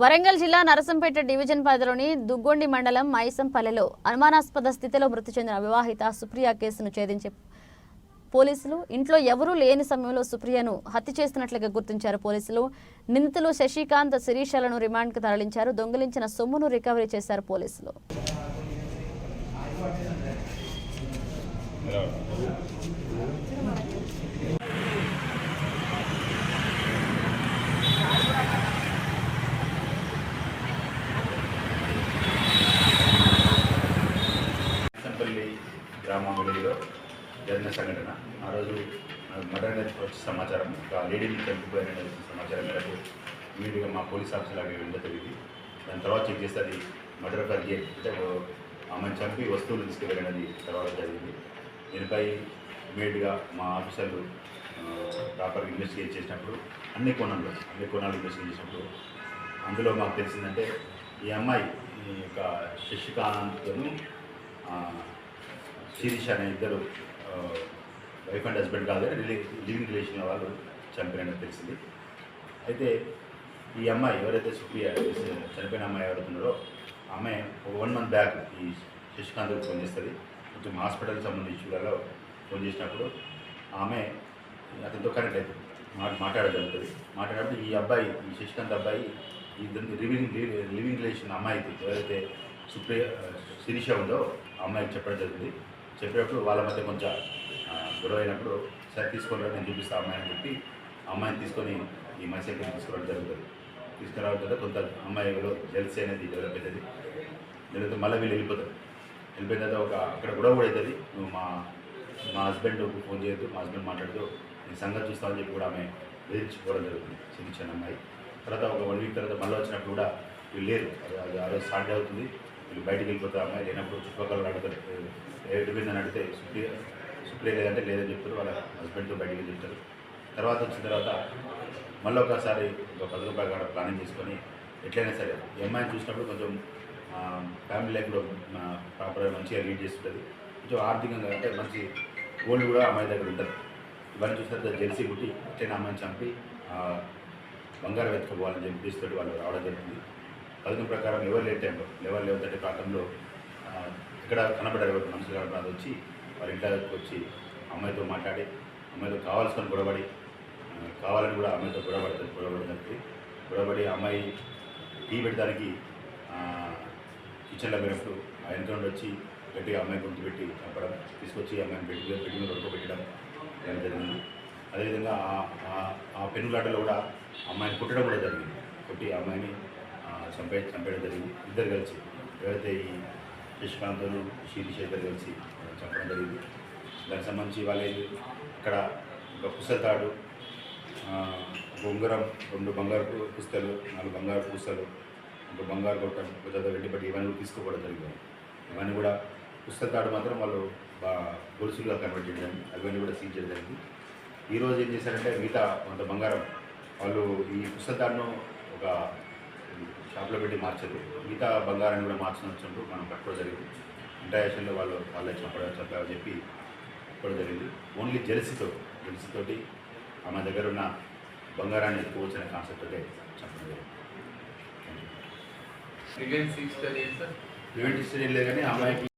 వరంగల్ జిల్లా నరసంపేట డివిజన్ పరిధిలోని దుగ్గొండి మండలం మైసంపల్లెలో అనుమానాస్పద స్థితిలో మృతి చెందిన వివాహిత సుప్రియ కేసును ఛేదించే పోలీసులు. ఇంట్లో ఎవరూ లేని సమయంలో సుప్రియను హత్య చేస్తున్నట్లుగా గుర్తించారు పోలీసులు. నిందితులు శశికాంత్ శిరీషలను రిమాండ్కు తరలించారు. దొంగిలించిన సొమ్మును రికవరీ చేశారు పోలీసులు. గ్రామం వెలుగులో జరిగిన సంఘటన. ఆ రోజు మర్డర్ అనేది వచ్చే సమాచారం ఒక లేడీని చంపిపోయిన సమాచారం మేరకు ఇమీడియట్గా మా పోలీస్ ఆఫీసర్ అవి వెళ్ళడం జరిగింది. దాని తర్వాత చెక్ చేస్తే అది మర్డర్ ఆఫ్ అంటే ఆమెను చంపి వస్తువులు తీసుకెళ్ళినది తర్వాత జరిగింది. దీనిపై ఇమీడియట్గా మా ఆఫీసర్లు ప్రాపర్గా ఇన్వెస్టిగేట్ చేసినప్పుడు అన్ని కోణంలో అన్ని కోణాలు ఇన్వెస్టిగేట్ చేసినప్పుడు అందులో మాకు తెలిసిందంటే ఈ అమ్మాయి ఈ యొక్క శశికాంత్ను శిరీష్ అనే ఇద్దరు వైఫ్ అండ్ హస్బెండ్ కాదు రిలే లివింగ్ రిలేషన్ వాళ్ళు చనిపోయినట్టు తెలిసింది. అయితే ఈ అమ్మాయి ఎవరైతే సుప్రియ చనిపోయిన అమ్మాయి ఎవరుతున్నారో ఆమె ఒక వన్ మంత్ బ్యాక్ ఈ శశికాంత్కి ఫోన్ చేస్తుంది. కొంచెం హాస్పిటల్కి సంబంధించి ఇష్యూలలో ఫోన్ చేసినప్పుడు ఆమె అతనితో కనెక్ట్ అవుతుంది మా మాట్లాడడం జరుగుతుంది మాట్లాడినప్పుడు ఈ అబ్బాయి ఈ శశికాంత్ అబ్బాయి ఇద్దరు లివింగ్ లివింగ్ రిలేషన్ అమ్మాయికి ఎవరైతే సుప్రియ శిరీష ఉందో ఆ అమ్మాయికి చెప్పడం జరుగుతుంది చెప్పేటప్పుడు వాళ్ళ మధ్య కొంచెం గొడవ అయినప్పుడు సరే తీసుకొని రా, నేను చూపిస్తా అమ్మాయి అని చెప్పి అమ్మాయిని తీసుకొని ఈ మైసెక్కి తీసుకురావడం జరుగుతుంది. తీసుకురావడం తర్వాత కొంత అమ్మాయిలో జెల్సీ అనేది డెవలప్ అవుతుంది. జరిగితే మళ్ళీ వీళ్ళు వెళ్ళిపోతారు. వెళ్ళిపోయిన తర్వాత ఒక అక్కడ గొడవ కూడా అవుతుంది. నువ్వు మా మా హస్బెండ్ ఫోన్ చేయొద్దు మా హస్బెండ్ మాట్లాడుతూ నేను సంగతి చూస్తామని చెప్పి కూడా ఆమె వేధించుకోవడం జరుగుతుంది. చిన్న చిన్న అమ్మాయి. తర్వాత ఒక వన్ వీక్ తర్వాత మళ్ళీ వచ్చినప్పుడు కూడా వీళ్ళు లేరు. అది అది ఆ రోజు సాటర్డే అవుతుంది. వీళ్ళు బయటికి వెళ్ళిపోతారు అమ్మాయి? లేనప్పుడు చుట్టుపక్కల అడుగుతారు. ఎటు అడిగితే సుప్రియ సుప్రియ లేదంటే లేదని చెప్తారు. వాళ్ళ హస్బెండ్తో బయటికి వెళ్ళి చెప్తారు. తర్వాత వచ్చిన తర్వాత మళ్ళీ ఒకసారి ఒక పది రూపాయలు కాడ ప్లానింగ్ చేసుకొని ఎట్లయినా సరే అమ్మాయిని చూసినప్పుడు కొంచెం ఫ్యామిలీ లైఫ్లో ప్రాపర్గా మంచిగా లీడ్ చేస్తుంటుంది. కొంచెం ఆర్థికంగా అంటే మంచి గోల్డ్ కూడా అమ్మాయి దగ్గర ఉంటుంది. ఇవన్నీ చూసిన జెర్సీ పుట్టి ఎట్లయినా అమ్మాయిని చంపి బంగారం వెతుకోవాలని చెప్పి తీసుకొని వాళ్ళు రావడం జరిగింది. పథకం ప్రకారం ఎవరు లేట్ టైంలో లెవెల్ లెవెల్ థర్టీ ప్రాంతంలో ఇక్కడ కనబడారు ఎవరు మనుషులు కనబడారు వచ్చి వాళ్ళ ఇంట్లోకి వచ్చి అమ్మాయితో మాట్లాడి అమ్మాయితో కావాల్సిన గొడవడి కావాలని కూడా అమ్మాయితో గొడవపడుతుంది గొడవపడినప్పుడు గొడవపడి అమ్మాయి టీ పెట్టడానికి కిచెన్లో పోయినప్పుడు ఆ ఇంట్లో వచ్చి గట్టిగా అమ్మాయి గుర్తు పెట్టి చంపడం తీసుకొచ్చి అమ్మాయిని పెట్టి పెట్టి మీద పెట్టడం చేయడం జరిగింది. అదేవిధంగా ఆ- పెనుగులాటలో కూడా అమ్మాయిని కుట్టడం కూడా జరిగింది. కొట్టి ఆ అమ్మాయిని చంపే చంపేయడం జరిగింది ఇద్దరు కలిసి ఎవరైతే ఈ శశికాంత్ను శీలిష ఇద్దరు కలిసి చంపడం జరిగింది. దానికి సంబంధించి వాళ్ళు ఇక్కడ ఒక పుస్తతాడు ఉంగరం రెండు బంగారు పుస్తలు నాలుగు బంగారు పుస్తలు ఒక బంగారు కొట్టం ఒక వెండిపట్టి ఇవన్నీ కూడా తీసుకోవడం జరిగింది. ఇవన్నీ కూడా పుస్తకాడు మాత్రం వాళ్ళు బా గొలుసులుగా కన్వర్ట్ చేయడం అవన్నీ కూడా సీజ్ చేయడం జరిగింది. ఈరోజు ఏం చేశారంటే మిగతా కొంత బంగారం వాళ్ళు ఈ పుస్తకాడును ఒక షాప్లో పెట్టి మార్చారు మిగతా బంగారాన్ని కూడా మార్చిన వచ్చినప్పుడు మనం పట్టుకోవడం జరిగింది. ఇంటర్నేషనల్లో వాళ్ళు వాళ్ళే చెప్పడం చెప్పారని చెప్పి చెప్పడం జరిగింది. ఓన్లీ జెల్సీతో జెల్సీతోటి ఆమె దగ్గర ఉన్న బంగారాన్ని ఎత్తుకోవచ్చు అనే కాన్సెప్ట్ అయితే చెప్పడం జరిగింది సిక్స్ ఈవెంట్ హిస్టరీ లేదు కానీ అమ్మాయికి